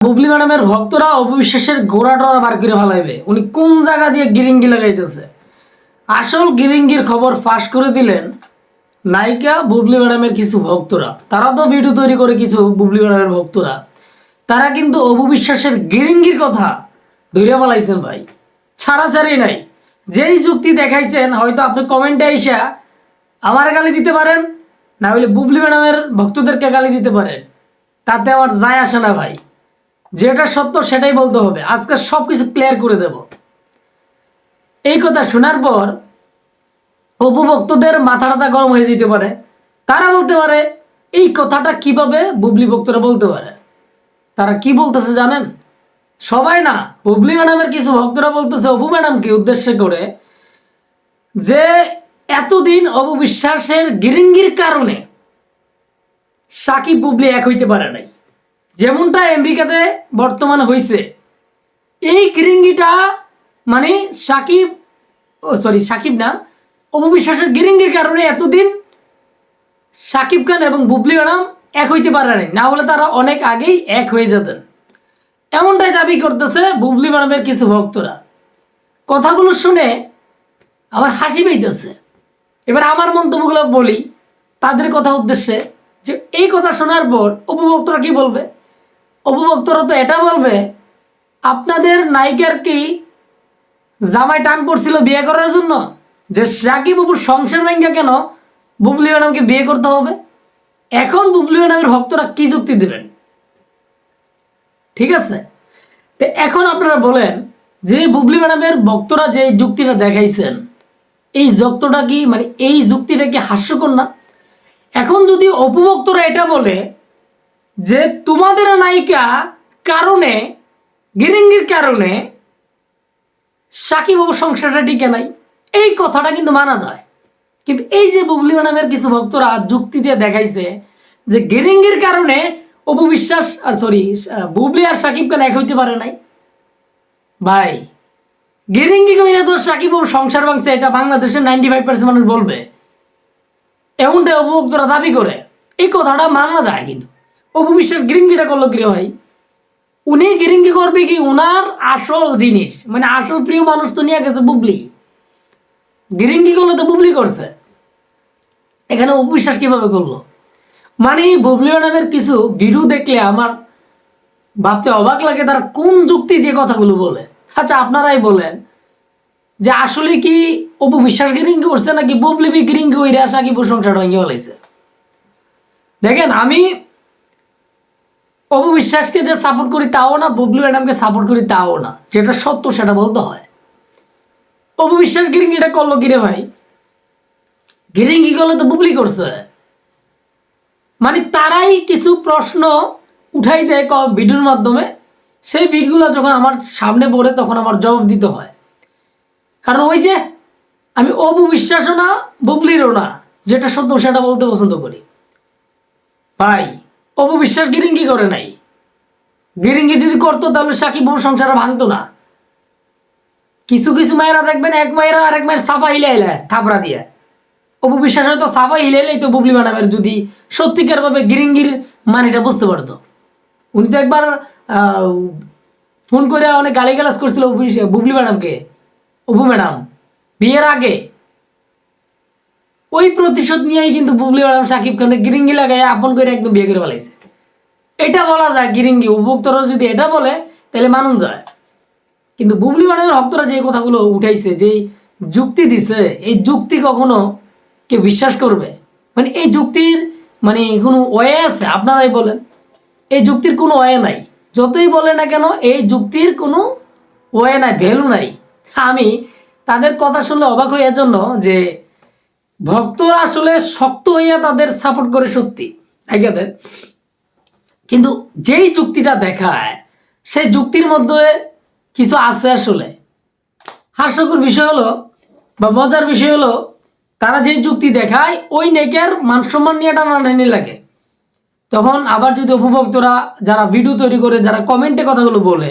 বুবলি ম্যাডামের ভক্তরা অবিশ্বাসের গোড়া টোড়া বার করে ফেলাইবে। উনি কোন জায়গা দিয়ে গিরিঙ্গি লাগাইতেছে? আসল গিরিঙ্গির খবর ফাঁস করে দিলেন নায়িকা বুবলি ম্যাডামের কিছু ভক্তরা। তারা তো ভিডিও তৈরি করে কিছু বুবলি ম্যাডামের ভক্তরা। তারা কিন্তু অবু বিশ্বাসের গিরিঙ্গির কথা ধরে ফেলাইছেন ভাই। ছাড়াছাড়ি নাই। যেই যুক্তি দেখাইছেন, হয়তো আপনি কমেন্টে আইসা আমার গালি দিতে পারেন, না হলে বুবলি ম্যাডামের ভক্তদেরকে গালি দিতে পারেন। তাতে আমার যায় আসে না ভাই। যেটা সত্য সেটাই বলতে হবে। আজকে সব কিছু ক্লিয়ার করে দেব। এই কথা শোনার পর উপভক্তদের মাথা টাথা গরম হয়ে যেতে পারে। তারা বলতে পারে, এই কথাটা কীভাবে বুবলি ভক্তরা বলতে পারে? তারা কি বলতেছে জানেন? সবাই না, বুবলি ম্যাডামের কিছু ভক্তরা বলতেছে অপু ম্যাডামকে উদ্দেশ্য করে যে এতদিন অপু বিশ্বাসের গিরিঙ্গির কারণে সাকিব বুবলি এক হইতে পারে নাই। যেমনটা আমেরিকাতে বর্তমানে হয়েছে এই গিরিঙ্গিটা মানে সাকিব সরি সাকিব না অপবিশ্বাসের গিরিঙ্গির কারণে এতদিন সাকিব খান এবং বুবলি ম্যাডাম এক হইতে পারে নাই। না হলে তারা অনেক আগেই এক হয়ে যেতেন। এমনটাই দাবি করতেছে বুবলি ম্যাডামের কিছু ভক্তরা। কথাগুলো শুনে আমার হাসি পেইতেছে। এবার আমার মন্তব্যগুলো বলি। তাদের কথা উদ্দেশ্যে যে, এই কথা শোনার পর উপভোক্তরা কি বলবে? উপভোক্তরা তো এটা বলবে, আপনাদের নায়িকার কি জামাই টান পড়ছিল বিয়ে করার জন্য? যে সাকিব বাবুর সংসার ভেঙ্গা কেন বুবলি ম্যাডামকে বিয়ে করতে হবে? এখন বুবলি ম্যাডামের ভক্তরা কি যুক্তি দেবেন? ঠিক আছে? তো এখন আপনারা বলেন, যে বুবলি ম্যাডামের ভক্তরা যে যুক্তিটা দেখাইছেন, এই যুক্তটা কি মানে এই যুক্তিটা কি হাস্যকর না? এখন যদি অপভক্তরা এটা বলে যে তোমাদের নায়িকা কারণে, গিরিঙ্গির কারণে সাকিব সংসারটা টিকে নাই। এই কথাটা কিন্তু মানা যায়। কিন্তু এই যে বুবলি ম্যাডামের কিছু ভক্তরা যুক্তি দিয়ে দেখাইছে যে গেরিঙ্গির কারণে অপু বিশ্বাস আর সরি বুবলি আর সাকিব খান এক হইতে পারে নাই? ভাই, গেরিঙ্গি কইরা তো সাকিব সংসার ভাঙছে, এটা বাংলাদেশের নাইনটি ফাইভ পার্সেন্ট মানুষ বলবে। এমনটা অপভক্তরা দাবি করে। এই কথাটা মানা যায় কিন্তু। অপু বিশ্বাস গিরিঙ্গিটা করল কি হয় উনি গিরিঙ্গি করবে কি? উনার আসল জিনিস। মানে আসল প্রিয় মানুষ তো নিয়ে গেছে বুবলি। গিরিঙ্গি করলে তো বুবলি করছে। এখানে অবিশ্বাস কীভাবে করল? মানে বুবলি ম্যাডামের কিছু ভিডিও দেখলে আমার ভাবতে অবাক লাগে, তার কোন যুক্তি দিয়ে কথাগুলো বলে? আচ্ছা আপনারাই বলেন যে আসলে কি অপু বিশ্বাস গিরিঙ্গি করছে নাকি বুবলি বি গিরিঙ্গি ওই রেশা কি প্রশংসা ভেঙে বলাইছে দেখেন, আমি অপু বিশ্বাসকে যে সাপোর্ট করি তাও না, বুবলি ম্যাডামকে সাপোর্ট করি তাও না। যেটা সত্য, সেটা বলতে হয়। অপু বিশ্বাস গিরিঙ্গিটা করল কিরে ভাই? গিরিঙ্গি করলে তো বুবলি করছে। মানে তারাই কিছু প্রশ্ন উঠাই দেয় ক- ভিডিওর মাধ্যমে। সেই ভিডিওগুলো যখন আমার সামনে পড়ে, তখন আমার জবাব দিতে হয়। কারণ ওই যে আমি অপু বিশ্বাসও না, বুবলিরও না। যেটা সত্য, সেটা বলতে পছন্দ করি। ভাই অপু বিশ্বাস গিরিঙ্গি করে নাই। গিরিঙ্গি যদি করতো, তাহলে সাকিব বাবুর সংসারে ভাঙতো না। কিছু কিছু মায়েরা দেখবেন, এক মায়েরা আরেক মায়ের সাফা হিলে হিলে থাপড়া দিয়ে। অপু বিশ্বাস হয়তো সাফা হিলেলেই তো বুবলি ম্যাডামের যদি সত্যিকার ভাবে গিরিঙ্গির মানিটা বুঝতে পারতো। উনি তো একবার ফোন করে অনেক গালিগালাজ করছিল অপু বুবলি ম্যাডামকে। অপু ম্যাডাম, বিয়ের আগে ওই প্রতিশোধ নিয়েই কিন্তু বুবলি ম্যাডাম সাকিব খানকে গিরিঙ্গি লাগাই আপন করে একদম বিয়ে করে ফেলাইছে। এটা বলা যায় গিরিঙ্গি উপভোক্তরা যদি এটা বলে, তাহলে মানুন যায়। কিন্তু বুবলি ম্যাডামের ভক্তরা যে কথাগুলো উঠাইছে যে যুক্তি দিছে, এই যুক্তি কখনো কেউ বিশ্বাস করবে? মানে এই যুক্তির মানে কোনো ওয়ে আছে? আপনারাই বলেন। এই যুক্তির কোনো ওয়ে নাই। যতই বলে না কেন, এই যুক্তির কোনো ওয়ে নাই, ভ্যালু নাই। আমি তাদের কথা শুনলে অবাক হইয়ার জন্য যে ভক্তরা আসলে শক্ত হইয়া তাদের সাপোর্ট করে সত্যি। কিন্তু যেই যুক্তিটা দেখায়, সেই যুক্তির মধ্যে কিছু আছে আসলে। হাস্যকর বিষয় হলো বা মজার বিষয় হলো, তারা যেই যুক্তি দেখায়, ওই নেকের মান সম্মান নিয়ে টানাটানি লাগে। তখন আবার যদি উপভোক্তরা যারা ভিডিও তৈরি করে, যারা কমেন্টে কথাগুলো বলে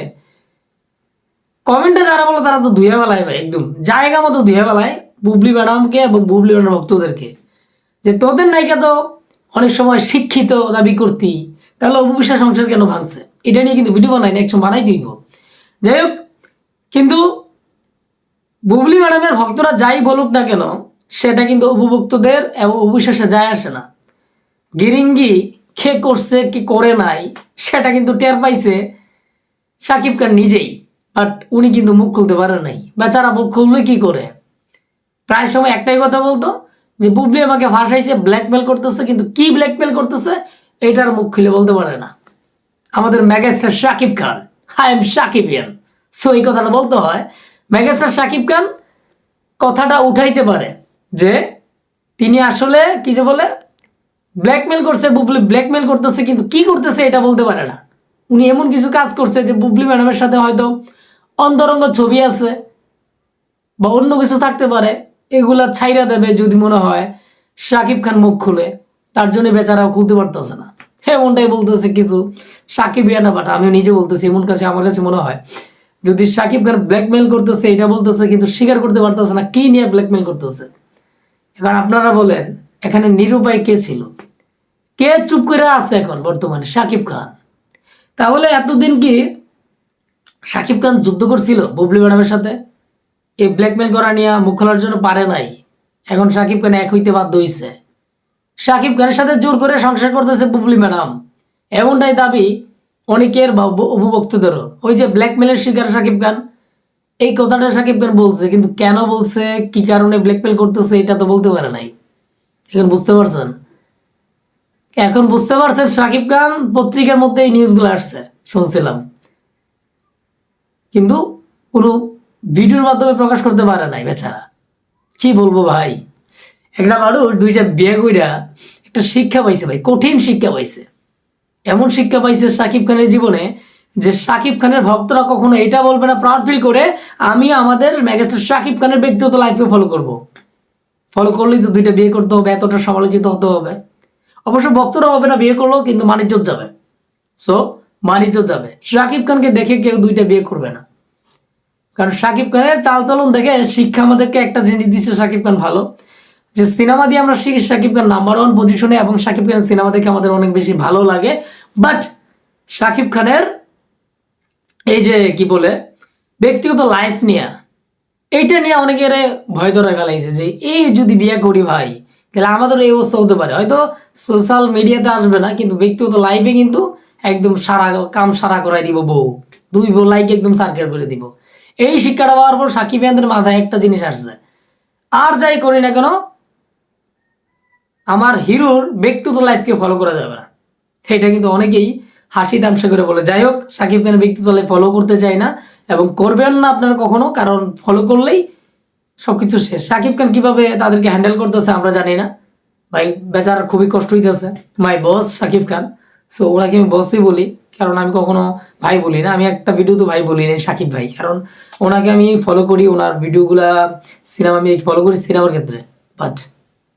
কমেন্টে যারা বলে, তারা তো ধুয়ে বেলায় ভাই, একদম। জায়গা মতো ধুয়ে বেলায় বুবলি ম্যাডামকে এবং বুবলি ম্যাডাম ভক্তদেরকে। যে তোদের নায়িকা তো অনেক সময় শিক্ষিত, দাবি করতি, তাহলে অপবিশ্বাস সংসার কেন ভাঙছে? এটা নিয়ে কিন্তু ভিডিও বানাই না একসময় বানাই দিব। যাই হোক, কিন্তু বুবলি ম্যাডামের ভক্তরা যাই বলুক না কেন, সেটা কিন্তু অভিভক্তদের এবং অবিশ্বাসে যায় আসে না। গিরিঙ্গি খে করছে, কি করে নাই, সেটা কিন্তু টের পাইছে সাকিব খান নিজেই, বাট উনি কিন্তু মুখ খুলতে পারে নাই। বেচারা মুখ খুললে কি করে? প্রায় সময় একটাই কথা বলতো, যে বুবলি আমাকে ভাসাইছে ব্ল্যাকমেল করতেছে, কিন্তু কি ব্ল্যাকমেল করতেছে এটার মুখ খুলে বলতে পারে না। আমাদের megastar Shakib Khan, I am Shakibian. So এই কথাটা বলতে হয় ম্যাগাস্টার শাকিব খান কথাটা উঠাইতে পারে, যে তিনি আসলে কি যে বলে ব্ল্যাকমেল করছে, বুবলি ব্ল্যাকমেল করতেছে, কিন্তু কি করতেছে এটা বলতে পারে না। উনি এমন কিছু কাজ করছে যে বুবলি ম্যাডামের সাথে হয়তো অন্তরঙ্গ ছবি আছে, বা অন্য কিছু থাকতে পারে এগুলা ছাইরা দেবে যদি মনে হয় সাকিব খান মুখ খুলে। তার জন্য বেচারাও খুলতে পারতেছে না। হ্যাঁ এমনটাই বলতেছে কিছু। সাকিব ইয়ানা বাট আমি নিজে বলতেছি, এমন কাছে আমার কাছে মনে হয়, যদি সাকিব খান ব্ল্যাকমেল করতেছে, এটা বলতেছে, কিন্তু স্বীকার করতে পারতেছে না, কি নিয়ে ব্ল্যাকমেল করতেছে? এবার আপনারা বলেন, এখানে নিরুপায় কে ছিল? কে চুপ করে আছে এখন বর্তমানে? সাকিব খান। তাহলে এতদিন কি সাকিব খান যুদ্ধ করছিল বুবলি ম্যাডামের সাথে? এই ব্ল্যাকমেল করা নিয়ে মুখ খোলার জন্য পারে নাই। এখন সাকিব খান এক হইতে বাধ্য হইছে। সাকিব খানের সাথে জোর করে সংসার করতেছে বুবলি ম্যাডাম। এমনটাই দাবি অনেকের অভু- ওই যে ব্ল্যাকমেলের শিকার সাকিব খান, এই কথাটা সাকিব খান বলছে, কিন্তু কেন বলছে, কি কারণে ব্ল্যাকমেল করতেছে, এটা তো বলতে পারে নাই। এখন বুঝতে পারছেন? এখন বুঝতে পারছেন সাকিব খান পত্রিকার মধ্যে এই নিউজগুলো আসছে, শুনছিলাম। কিন্তু কোনো ভিডিওর মাধ্যমে প্রকাশ করতে পারে নাই, বেচারা। কি বলব ভাই? একটা মানুষ দুইটা বিয়ে কইরা একটা শিক্ষা পাইছে ভাই, কঠিন শিক্ষা পাইছে। এমন শিক্ষা পাইছে সাকিব খানের জীবনে যে সাকিব খানের ভক্তরা কখনো এটা বলবে না প্রাউড ফিল করে আমি আমাদের ম্যাগাস্টার সাকিব খানের ব্যক্তিগত লাইফে ফলো করব। ফলো করলেই তো দুইটা বিয়ে করতে হবে, এতটা সমালোচিত হতে হবে। অবশ্য ভক্তরা হবে না বিয়ে করলেও কিন্তু মানিজ্য যাবে। সো মানিজ্য যাবে। সাকিব খানকে দেখে কেউ দুইটা বিয়ে করবে না। কারণ সাকিব খানের চালচলন দেখে শিক্ষা আমাদেরকে একটা জিনিস দিচ্ছে, সাকিব খান ভালো। যে সিনেমা দিয়ে আমরা শিখি, সাকিব খান নাম্বার ওয়ান পজিশনে এবং সাকিব খানের সিনেমা দেখে আমাদের অনেক বেশি ভালো লাগে। বাট সাকিব খানের এই যে কি বলে, ব্যক্তিগত লাইফ নিয়ে, এইটা নিয়ে অনেকের ভয় ধরে ফেলাইছে যে, এই যদি বিয়ে করি ভাই, তাহলে আমাদের এই অবস্থা হতে পারে। হয়তো সোশ্যাল মিডিয়াতে আসবে না, কিন্তু ব্যক্তিগত লাইফে কিন্তু একদম সারা, কাম সারা করাই দিব বউ। দুই বউ লাইক একদম সার্কেল করে দিব। এই শিক্ষাটা পাওয়ার পর সাকিব ইয়ানদের মাথায় একটা জিনিস আসছে। আর যাই করি না কেন, আমার হিরোর ব্যক্তিগত লাইফকে ফলো করা যাবে না। সেটা কিন্তু অনেকেই হাসি তামসা করে বলে। যাই হোক, সাকিব খানের ব্যক্তিগত লাইফ ফলো করতে চাই না এবং করবেন না আপনারা কখনো, কারণ ফলো করলেই সবকিছু শেষ। সাকিব খান কীভাবে তাদেরকে হ্যান্ডেল করতেছে আমরা জানি না। ভাই বেচার খুবই কষ্ট হইতেছে। মাই বস সাকিব খান। সো ওনাকে আমি বসই বলি। কারণ আমি কখনো ভাই বলি না। আমি একটা ভিডিও তো ভাই বলি না সাকিব ভাই। কারণ ওনাকে আমি ফলো করি, ওনার ভিডিওগুলা সিনেমা আমি ফলো করি সিনেমার ক্ষেত্রে। বাট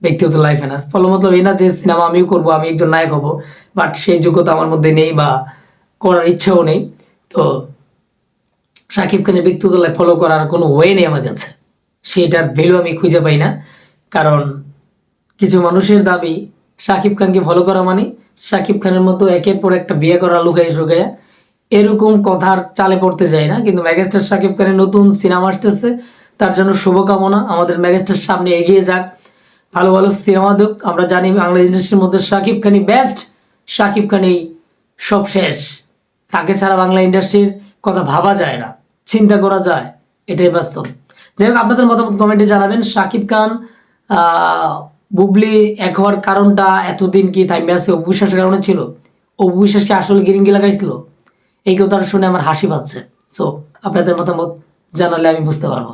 ব্যক্তিগত লাইফে না। ফলো মতলব এই না যে সিনেমা আমিও করব, আমি একজন নায়ক হব। বাট সেই যোগ্যতা আমার মধ্যে নেই বা করার ইচ্ছাও নেই। তো সাকিব খানের ব্যক্তিগত লাইফ ফলো করার কোনো ওয়ে নেই আমার কাছে। সেটার ভ্যালু আমি খুঁজে পাই না। কারণ কিছু মানুষের দাবি সাকিব খানকে ফলো করা মানে সাকিব খানের মতো একের পর একটা বিয়ে করা লুকাই শুকাইয়া এরকম কথার চালে পড়তে যায় না, কিন্তু ম্যাগাস্টার সাকিব খানের নতুন সিনেমা আসতেছে, তার জন্য শুভকামনা। আমাদের ম্যাগাস্টার সামনে এগিয়ে যাক। ভালো ভালো সিনেমা দেখ আমরা জানি বাংলা ইন্ডাস্ট্রির মধ্যে সাকিব খানই বেস্ট সাকিব খানই সব শেষ। তাকে ছাড়া বাংলা ইন্ডাস্ট্রির কথা ভাবা যায় না। চিন্তা করা যায়। এটাই বাস্তব। যাই হোক, আপনাদের মতামত কমেন্টে জানাবেন। সাকিব খান বুবলি এক হওয়ার কারণটা এতদিন কি তাই ম্যাচে অবিশ্বাসের কারণে ছিল? অবিশ্বাসকে আসলে গিরিঙ্গি লাগাইছিল? এই কথাটা শুনে আমার হাসি পাচ্ছে। সো আপনাদের মতামত জানালে আমি বুঝতে পারব।